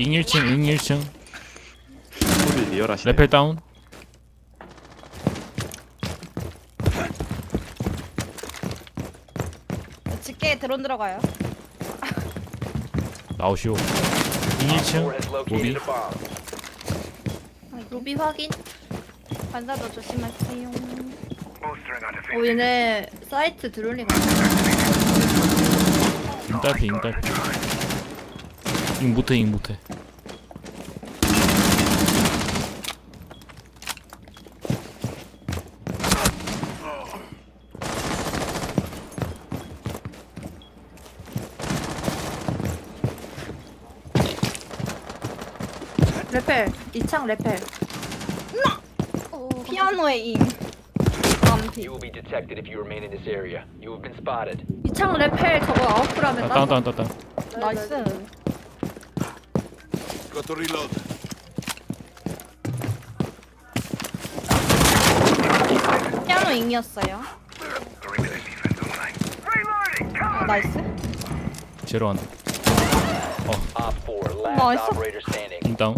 잉 1층 잉 1층 소리 리얼하시네. 레펠 다운 집게 드론 들어가요. 나오시오 잉 1층 로비 로비 확인. 반사도 조심하세요. 오 얘네 사이트 드롤링. 잉딸피 잉딸피 잉 못해 잉 못해 레펠 2창 레펠. 피아노에 인. You will be detected if you remain in this area. You have been spotted. 2창 레펠 저거 아웃풀 하면 아, 다운 다운 다운 다운 나이스. Got to reload. 피아노 인이었어요. 아, 나이스. 제로 하나 Op 4, last Nice. operator standing. 잉 다운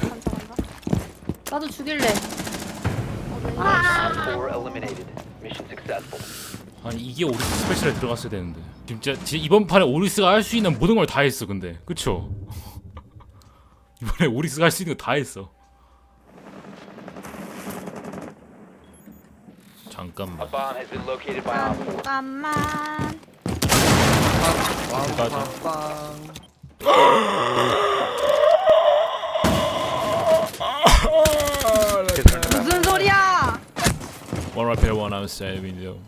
간다 간다. 나도 죽일래. Op 4 eliminated. Mission successful. 아니 이게 오리스 스페셜에 들어갔어야 되는데 진짜, 진짜 이번 판에 오리스가 할 수 있는 모든 걸 다 했어 근데 그쵸? 이번에 오리스가 할 수 있는 거 다 했어 A 잠깐만 bomb has been located by Op 4. 잠깐만. 까지 무슨 소리야? One right here, one outside window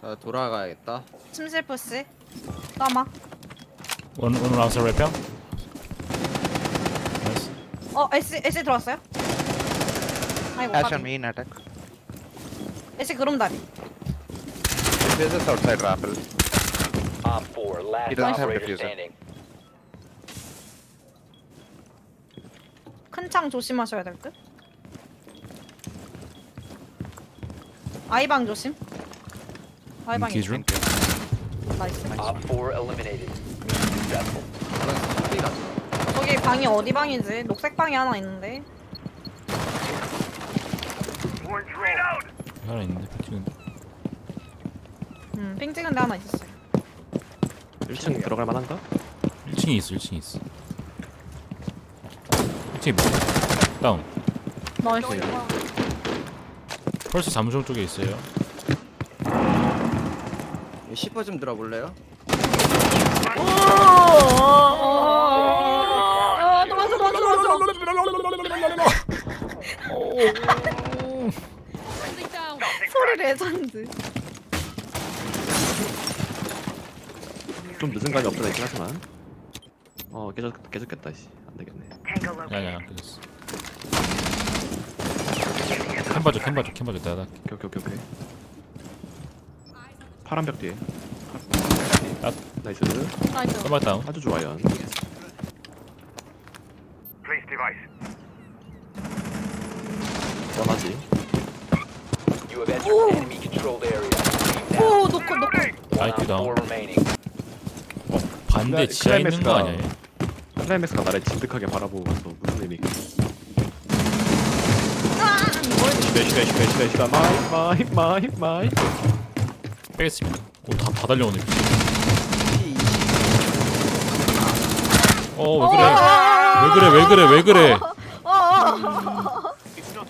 자 돌아가야겠다. 침실 푸시. 까마. One, one outside right here Nice 어 S S 들어왔어요? 아이고 Ash on 까비. me in attack. S 그럼다리. This is outside rappel. Op 4, last He doesn't have operator diffuser. standing. 큰 창 조심하셔야 될 듯. 아이방 조심. 아이방 room 나이스. Op 4 eliminated. Mission successful. 저기 방이 어디 방이지? 녹색 방이 하나 있는데. 하나 있는데 지금 음, 핑 찍은 데 하나 있었어요. 1층 들어갈 만한가? 1층에 있어 1층에 있어 1층에 뭐 다운 나이스. 펄스 사무실 쪽에 있어요 10호 좀 들어볼래요? 아, 도망쳐, 도망쳐, 도망쳐. 소리 레전드. 좀 늦은 감이 없잖아 있긴 하지만. 어 깨졌 깨졌겠다 씨. 안 되겠네. 야야야 그랬어 캠 봐줘 캠 봐줘 캠 봐줘 내가 할게. 오케이 오케이 오케이. 오케이. 파란 벽 뒤에. 아. 나이스. 나이스. 깜빡 다운 아주 좋아요. 뻔하지. You have entered enemy controlled area. Leave now. 오, 놓고. One 아이큐 Op 다운 4 remaining. 어 반대 클라- 지하에 있는 거 클라이맥스가- 아니야 얘? 클라이맥스가 나를 진득하게 바라보고 갔어. 무슨 의미? 시베 시베 시베 시베 시베 마이 마이 마이 마이. 빼겠습니다 오다 다 달려오네 어왜 그래 왜 그래 왜 그래 왜 그래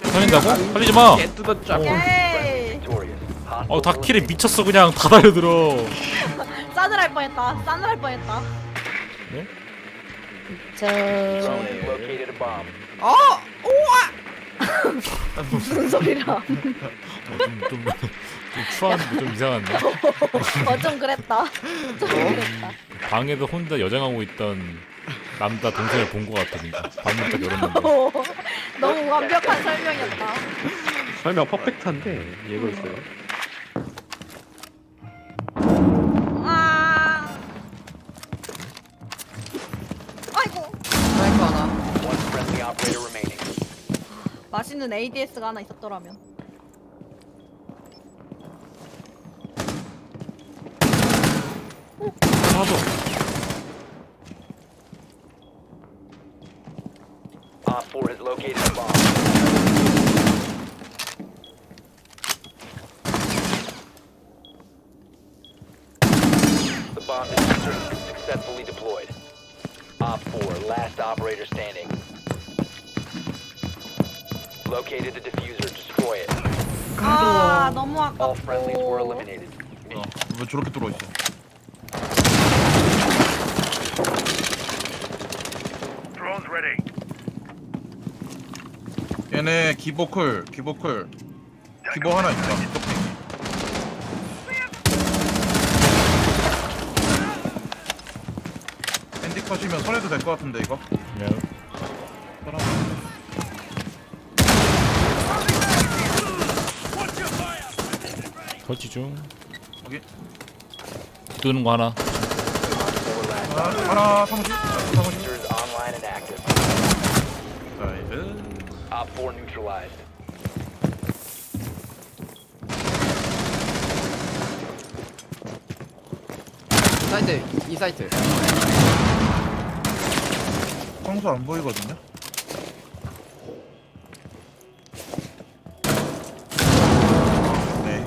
살린다고? 살리지 마! 예이. 어 다킬에 미쳤어 그냥 다 달려들어 싸늘 할 뻔했다. 싸늘 할 뻔했다. drone has located a bomb. 무슨 소리라. 좀, 좀, 좀 추한데 좀 이상한데 어, 좀 그랬다. 좀 그랬다. 방에서 혼자 여장하고 있던 남자 동생을 본 것 같으니까 방문 딱 열었는데 오, 너무 완벽한 설명이었다. 설명 퍼펙트한데 얘가 있어요. 아. 아이고. 스나이퍼 하나. One friendly operator remaining. 맛있는 ADS가 하나 있었더라면. 하나 더. located a bomb. The bomb diffuser has been successfully deployed. Op 4, last operator standing. Located the diffuser, destroy it. 아 너무 All friendlies were 아깝고. eliminated. 어, 왜 저렇게 뚫어 있어? 얘네 기보클, 기보클, 기보 하나 있다. 뚝배기. 핸디 컷이면 손해도 될 것 같은데 이거. 야, 사람. 설치 중. 여기 뜨는 거 하나. 하나, 하나 사무실, 사무실. Op 4 neutralized. 사이트 이 사이트. 평소 안 보이거든요. 네.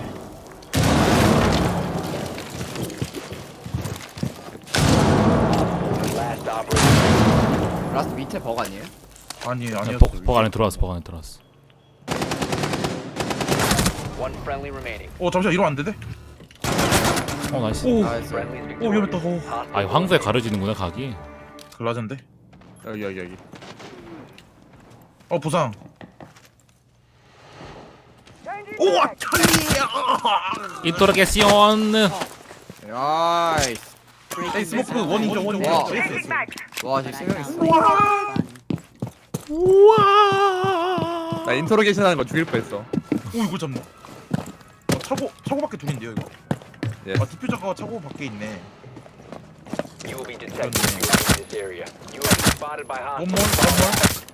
Last operator. 라스트 밑에 버거 아니에요? 아니 야, 아니었어. 벅, 벅 안에 들어왔어. 벅 안에 들어왔어. One friendly remaining. 어 잠시만 이러면 안 되네. 어 나이스. 오, 나이스. Friendlies 오 위험했다. Hostile 아, 이 황소에 가려지는구나 각이. 글라젠데. 여기 여기 여기. 어 부상. 오 찰리. 인터로게시온. 야이스. 에이 스모크 원 인정 원 인정. 와. 에이스, 에이스. 와 지금 세명 있어. 우와. 나 인터로게이션 하는 거 죽일 뻔했어. 오 이거 잡네. 어, 차고 차고 밖에 둘인데요 이거. 예. 아 디퓨저가 차고 밖에 있네. You will be detected if you are in this area. You have been spotted by 원몰 hostiles.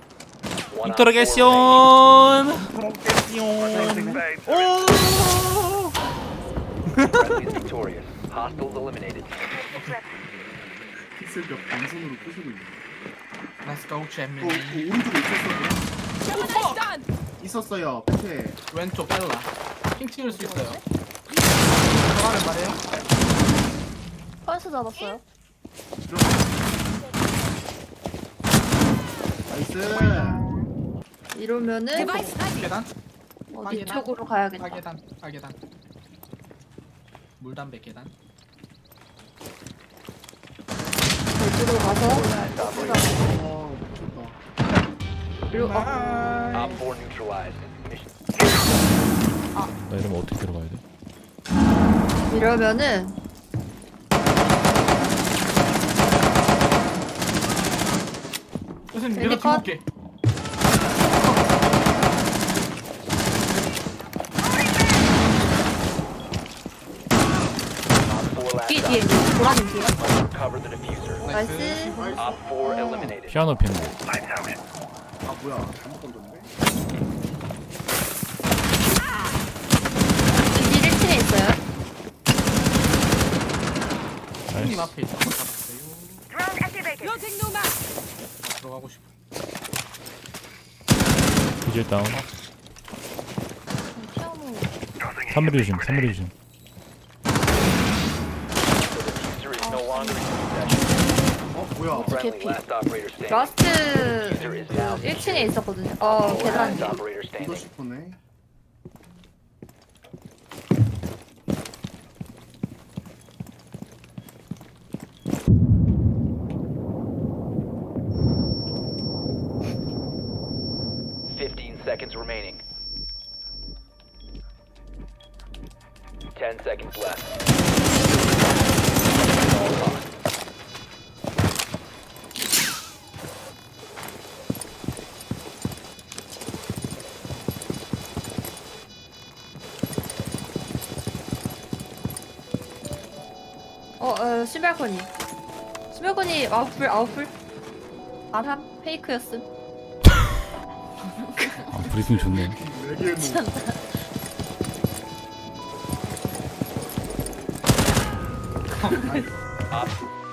원몰. One op four 인터로게시온. 오. victorious. Hostiles eliminated. 렛츠고 잼미 오른쪽에 있었어요. 있었어요 끝에 왼쪽 빨라. 핑 찍을 수 있어요. 들어가면 말해요? 펄스 잡았어요. 나이스. 이러면은 계단? 어디 쪽으로 가야겠다. 파계단 파계단. 물담배 계단. 이쪽으로 가서 그리고 어, Op 4 neutralized. Mission 나 이러면 어떻게 들어가야 돼? 이러면은 선생님 내가 컷. 뒤볼게 Op 4뒤 last 뒤에 뒤에. Cover the diffuser. 나이스. Op 4 eliminated. 피아노 펜. 아 뭐야 잘못 던졌네 길 1층에 있어요. 형님 나이스. 앞에 있다 잡았어요 아, 들어가고 싶어 이제 다운. 피아노. 3mm 조심. 3mm 조심. 뭐야 Friendly 개피. last operator standing. 라스트 Diffuser is now 1층에 있었거든요. 어 Last 계단. operator 이거 standing. 싶으네 Fifteen seconds remaining. Ten seconds left. All gone. 어, 어 신발코니. 신발코니 아웃풀 아웃풀. 아함 페이크였음. 아, 브리핑 좋네. Op